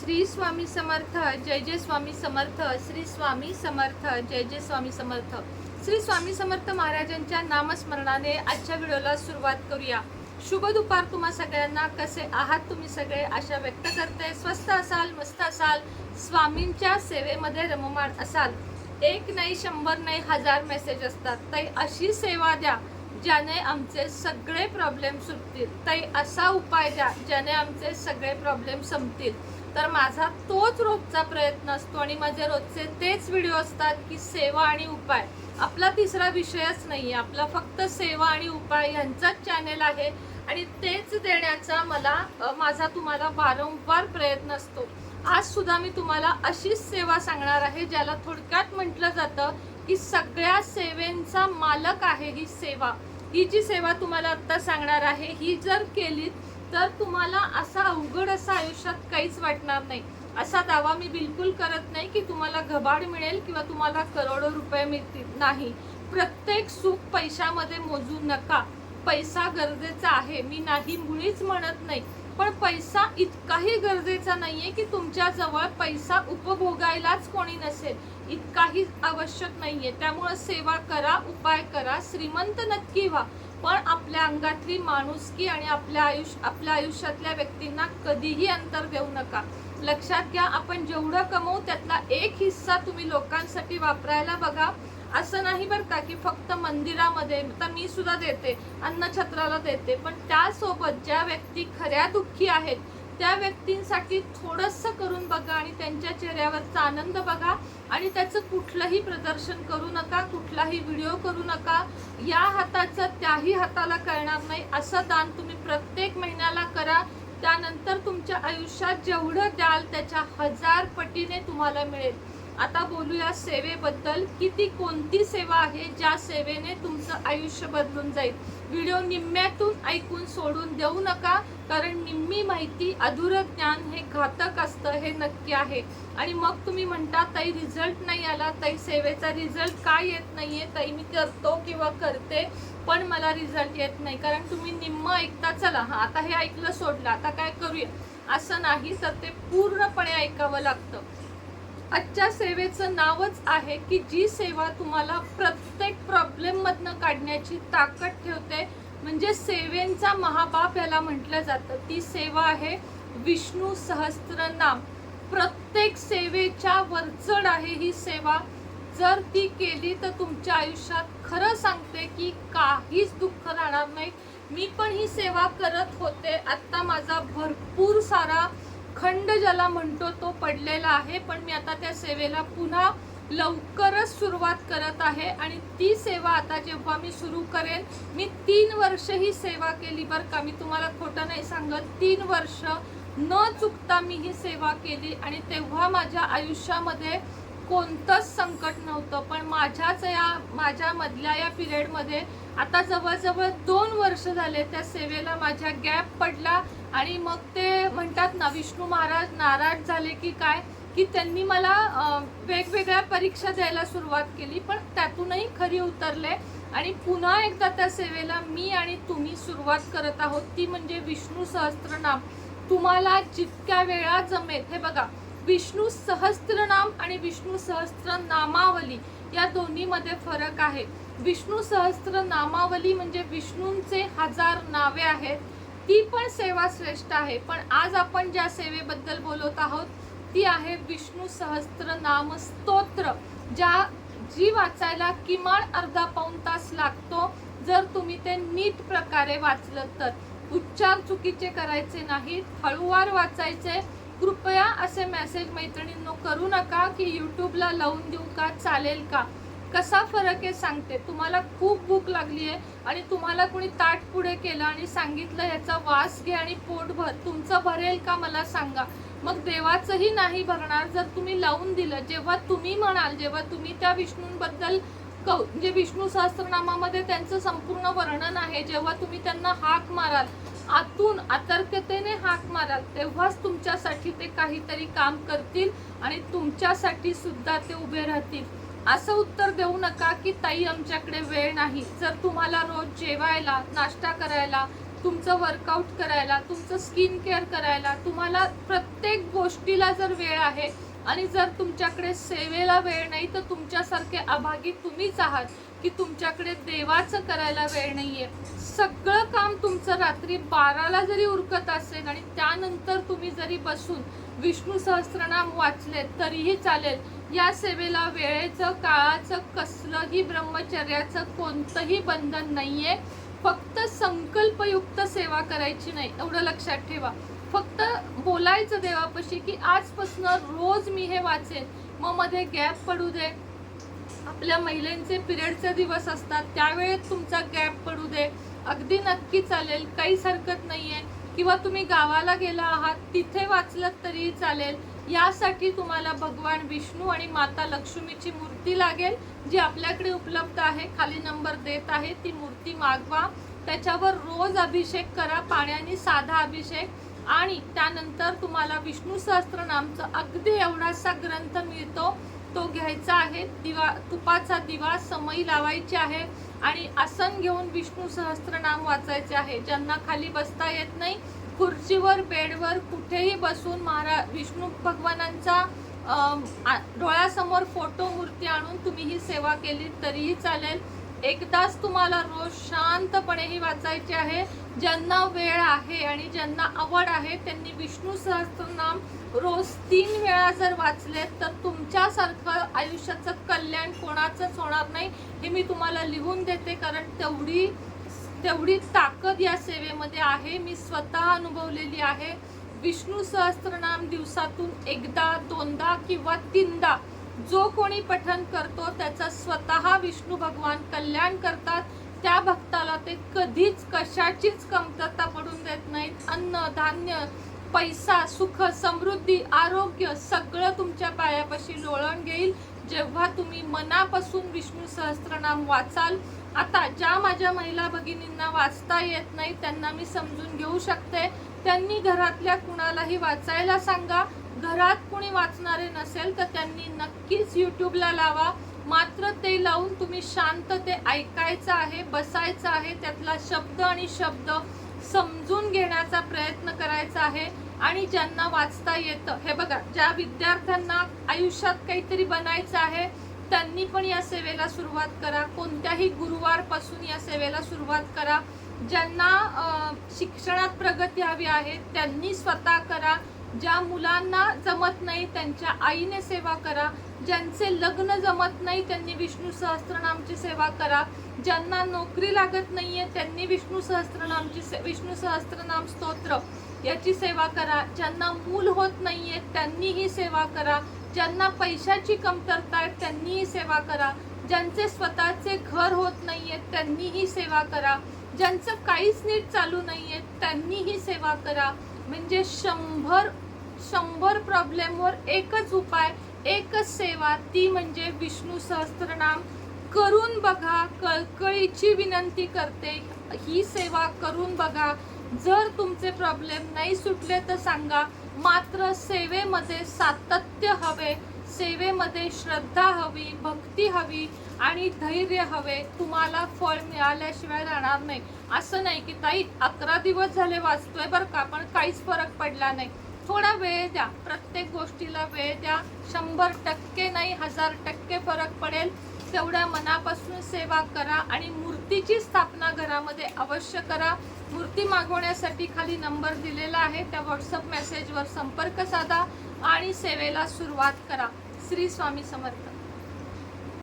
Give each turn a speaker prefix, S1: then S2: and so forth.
S1: श्री स्वामी समर्थ जय जय स्वामी समर्थ श्री स्वामी समर्थ जय जय स्वामी समर्थ. श्री स्वामी समर्थ महाराजांच्या नामस्मरणाने आजच्या व्हिडिओला सुरुवात करूया. शुभ दुपार तुम्हा सगळ्यांना कसे आहात तुम्ही सगळे? आशा व्यक्त करते. स्वस्त असाल मस्त असाल स्वामींच्या सेवेमध्ये रममाण असाल. एक नाही शंभर नाही हजार मेसेज असतात. ताई अशी सेवा द्या ज्याने आमचे सगळे प्रॉब्लेम सुटतील. ताई असा उपाय द्या ज्याने आमचे सगळे प्रॉब्लेम संपतील. तर माझा तोच रोजचा प्रयत्न असतो आणि माझे रोजचे तेच व्हिडिओ असतात की सेवा आणि उपाय. आपला तिसरा विषयच नाही आहे आपला फक्त सेवा आणि उपाय यांचाच चॅनेल आहे आणि तेच देण्याचा मला माझा तुम्हाला वारंवार प्रयत्न असतो. आज सुद्धा मी तुम्हाला अशीच सेवा सांगणार आहे ज्याला थोडक्यात म्हटलं जातं की सगळ्या सेवेंचा मालक आहे ही सेवा. ही जी सेवा तुम्हाला आत्ता सांगणार आहे ही जर केली तर तुम्हाला असा अवघड असं आयुष्यात काहीच वाटणार नाही. असा दावा मी बिलकुल करत नाही की तुम्हाला घबाड मिळेल किंवा तुम्हाला करोडो रुपये मिळतील. नाही. प्रत्येक सुख पैशामध्ये मोजू नका. पैसा गरजेचा आहे. मी नाही मुळीच म्हणत नाही. पण पैसा इतकाही गरजेचा नाही आहे की तुमच्याजवळ पैसा उपभोगायलाच कोणी नसेल. इतकाही आवश्यक नाही आहे त्यामुळं सेवा करा उपाय करा. श्रीमंत नक्की व्हा. पण आपल्या अंगातली माणुसकी आणि आपल्या आयुष्य आपल्या आयुष्यातल्या व्यक्तींना कधीही अंतर देऊ नका. लक्षात घ्या आपण जेवढं कमवू त्यातला एक हिस्सा तुम्ही लोकांसाठी वापरायला बघा. असं नाही बरं का की फक्त मंदिरामध्ये तर मी सुद्धा देते अन्नछत्राला देते. पण त्यासोबत ज्या व्यक्ती खऱ्या दुःखी आहेत त्या व्यक्तींसाठी थोडंसं करून बघा आणि त्यांच्या चेहऱ्यावरचा आनंद बघा आणि त्याचं कुठलंही प्रदर्शन करू नका कुठलाही व्हिडिओ करू नका. या हाताचं त्याही हाताला कळणार नाही. असं दान तुम्ही प्रत्येक महिन्याला करा. त्यानंतर तुमच्या आयुष्यात जेवढं द्याल त्याच्या हजार पटीने तुम्हाला मिळेल. आता बोलूया सेवेबद्दल. की ती कोणती सेवा आहे ज्या सेवेने तुमचं आयुष्य बदलून जाईल? व्हिडिओ निम्म्यातून ऐकून सोडून देऊ नका. कारण निम्मी माहिती अधुरं ज्ञान हे घातक असतं हे नक्की आहे. आणि मग तुम्ही म्हणता ताई रिझल्ट नाही आला. ताई सेवेचा रिझल्ट काय येत नाहीये? ताई मी करतो किंवा करते पण मला रिझल्ट येत नाही. कारण तुम्ही निम्म ऐकता चला हा आता हे ऐकलं सोडलं आता काय करूया? असं नाही तर ते पूर्णपणे ऐकावं लागतं. आजच्या सेवेचं नावच आहे की जी सेवा तुम्हाला प्रत्येक प्रॉब्लेम मधनं काढण्याची ताकद ठेवते म्हणजे सेवेंचा महाबाप याला म्हटलं जातं. ती सेवा आहे विष्णू सहस्त्रनाम. प्रत्येक सेवेच्या वरचढ आहे ही सेवा. जर ती केली तर तुमच्या आयुष्यात खरं सांगते की काहीच दुःख राहणार नाही. मी पण ही सेवा करत होते. आत्ता माझा भरपूर सारा खंड ज्याला म्हणतो तो पडलेला आहे. पण मी आता त्या सेवेला पुन्हा लवकरच सुरुवात करत आहे आणि ती सेवा आता जेव्हा मी सुरू करेन मी तीन वर्ष ही सेवा केली बरं का. मी तुम्हाला खोटं नाही सांगत तीन वर्ष न चुकता मी ही सेवा केली आणि तेव्हा माझ्या आयुष्यामध्ये कोणतंच संकट नव्हतं. पण माझ्याच या माझ्यामधल्या या पिरियडमध्ये आता जवळजवळ दोन वर्ष झाले त्या सेवेला माझ्या गॅप पडला आणि मग ते म्हणतात ना विष्णू महाराज नाराज झाले की काय? की त्यांनी मला वेगवेगळ्या परीक्षा द्यायला सुरुवात केली पण त्यातूनही खरी उतरले. आणि पुन्हा एकदा त्या सेवेला मी आणि तुम्ही सुरुवात करत आहोत ती म्हणजे विष्णू सहस्त्रनाम. तुम्हाला जितक्या वेळा जमेल हे बघा विष्णू सहस्त्रनाम आणि विष्णू सहस्त्र नामावली या दोन्हीमध्ये फरक आहे. विष्णू सहस्त्र नामावली म्हणजे विष्णूंचे हजार नावे आहेत ती पण सेवा श्रेष्ठ आहे. पण आज आपण ज्या सेवेबद्दल बोलत आहोत ती आहे विष्णू सहस्त्र नाम स्तोत्र ज्या जी वाचायला किमान अर्धा पाऊण तास लागतो जर तुम्ही ते नीट प्रकारे वाचलं तर. उच्चार चुकीचे करायचे नाहीत हळूवार वाचायचे. कृपया असे मेसेज मैत्रिणींनो करू नका की यूट्यूबला लावून देऊ का चालेल का? कसा फरक आहे सांगते. तुम्हाला खूप भूक लागली आहे आणि तुम्हाला कोणी ताट पुढे केलं आणि सांगितलं याचा वास घे आणि पोट भर. तुमचं भरेल का मला सांगा. मग देवाचंही नाही भरणार जर तुम्ही लावून दिलं जेव्हा तुम्ही म्हणाल जेव्हा तुम्ही त्या विष्णूंबद्दल कौ म्हणजे विष्णू सहस्त्रनामामध्ये त्यांचं संपूर्ण वर्णन आहे जेव्हा तुम्ही त्यांना हाक माराल आतून आतर्कतेने हाक माराल तेव्हाच तुमच्यासाठी ते काहीतरी काम करतील आणि तुमच्यासाठी सुद्धा ते उभे राहतील. असं उत्तर देऊ नका की ताई आमच्याकडे वेळ नाही. जर तुम्हाला रोज जेवायला नाश्ता करायला तुमचं वर्कआउट करायला तुमचं स्किन केअर करायला तुम्हाला प्रत्येक गोष्टीला जर वेळ आहे आणि जर तुमच्याकडे सेवेला वेळ नाही तर तुमच्यासारखे अभागी तुम्हीच आहात की तुमच्याकडे देवाचं करायला वेळ नाही आहे सगळं काम तुमचं रात्री बाराला जरी उरकत असेल आणि त्यानंतर तुम्ही जरी बसून विष्णू सहस्त्रनाम वाचले तरीही चालेल. या सेवेला वेळेचं काळाचं कसलंही ब्रह्मचर्याचं कोणतंही बंधन नाही आहे फक्त संकल्पयुक्त सेवा करायची नाही एवढं लक्षात ठेवा. फक्त बोलायचं देवापाशी की आजपासून रोज मी हे वाचेन. मग मध्ये गॅप पडू दे. आपल्या महिलांचे पिरियडचे दिवस असतात त्यावेळेत तुमचा गॅप पडू दे. अगदी नक्की चालेल काहीच हरकत नाही आहे किंवा तुम्ही गावाला गेला आहात तिथे वाचलं तरीही चालेल. यासाठी तुम्हाला भगवान विष्णू आणि माता लक्ष्मीची मूर्ती लागेल जी आपल्याकडे उपलब्ध आहे. खाली नंबर देत आहे ती मूर्ती मागवा. त्याच्यावर रोज अभिषेक करा पाण्याने साधा अभिषेक. आणि त्यानंतर तुम्हाला विष्णू सहस्त्रनामचं अगदी एवढासा ग्रंथ मिळतो तो घ्यायचा आहे. दिवा तुपाचा दिवा समई लावायची आहे. आणि आसन घेऊन विष्णू सहस्त्रनाम वाचायचे आहे. ज्यांना खाली बसता येत नाही खुर्चीवर बेडवर कुठेही बसून महारा विष्णू भगवानांचा डोळ्यासमोर फोटो मूर्ती आणून तुम्ही ही सेवा केली तरीही चालेल. एकदाच तुम्हाला रोज शांतपणे ही वाचायची आहे. ज्यांना वेळ आहे आणि ज्यांना आवड आहे त्यांनी विष्णू सहस्त्रनाम रोज तीन वेळा जर वाचले तर तुमच्यासारखं आयुष्याचं कल्याण कोणाचंच होणार नाही हे मी तुम्हाला लिहून देते. कारण तेवढी तेवढी ताकद या सेवेमध्ये आहे. मी स्वतः अनुभवलेली आहे. विष्णू सहस्त्रनाम दिवसातून एकदा दोनदा किंवा तीनदा जो कोणी पठन करतो त्याचा स्वतः विष्णू भगवान कल्याण करतात. त्या भक्ताला ते कधीच कशाचीच कमतरता पडून देत नाहीत. अन्न धान्य पैसा सुख समृद्धी आरोग्य सगळं तुमच्या पायापाशी लोळण घेईल. जेव्हा तुम्ही मनापासून विष्णू सहस्त्रनाम वाचाल आता ज्या माझ्या महिला भगिनींना वाचता येत नाही त्यांना मी समजून घेऊ शकते. त्यांनी घरातल्या कुणालाही वाचायला सांगा. घरात कुणी वाचणारे नसेल तर त्यांनी नक्कीच यूट्यूबला लावा. मात्र ते लावून तुम्ही शांत ते ऐकायचं आहे बसायचं आहे त्यातला शब्द आणि शब्द समजून घेण्याचा प्रयत्न करायचा आहे. आणि ज्यांना वाचता येतं हे बघा ज्या विद्यार्थ्यांना आयुष्यात काहीतरी बनायचं आहे त्यांनी पण या सेवेला सुरुवात करा. कोणत्याही गुरुवारपासून या सेवेला सुरुवात करा. ज्यांना शिक्षणात प्रगती हवी आहे त्यांनी स्वतः करा. ज्या मुलांना जमत नाही त्यांच्या आईने सेवा करा. ज्यांचे लग्न जमत नाही त्यांनी विष्णू सहस्त्रनामची सेवा करा. ज्यांना नोकरी लागत नाही आहे त्यांनी विष्णू सहस्त्रनामची से- विष्णू सहस्त्रनाम स्तोत्र याची सेवा करा. ज्यांना मूल होत नाही त्यांनी ही सेवा करा. ज्यांना पैशाची कमतरता आहे त्यांनी ही सेवा करा. ज्यांचे स्वतःचे घर होत नाही त्यांनी ही सेवा करा. ज्यांचं काहीच नीट चालू नाही त्यांनी ही सेवा करा. म्हणजे शंभर शंभर प्रॉब्लेमवर एकच उपाय एकच सेवा ती म्हणजे विष्णू सहस्त्रनाम. करून बघा कळकळीची विनंती करते. ही सेवा करून बघा. जर तुमचे प्रॉब्लेम नाही सुटले तर सांगा मात्र सेवेमध्ये सातत्य हवे सेवेमध्ये श्रद्धा हवी भक्ती हवी आणि धैर्य हवे. तुम्हाला फळ मिळाल्याशिवाय राहणार नाही. असं नाही की ताई अकरा दिवस झाले वाचतोय बरं का पण काहीच फरक पडला नाही. थोडा वेळ द्या. प्रत्येक गोष्टीला वेळ द्या. शंभर टक्के नाही हजार टक्के फरक पडेल. तेवढ्या मनापासून सेवा करा आणि मूर्तीची स्थापना घरामध्ये अवश्य करा. मूर्ती मागवण्यासाठी खाली नंबर दिलेला आहे. त्या व्हॉट्सअप मेसेजवर संपर्क साधा आणि सेवेला सुरुवात करा. श्री स्वामी समर्थ.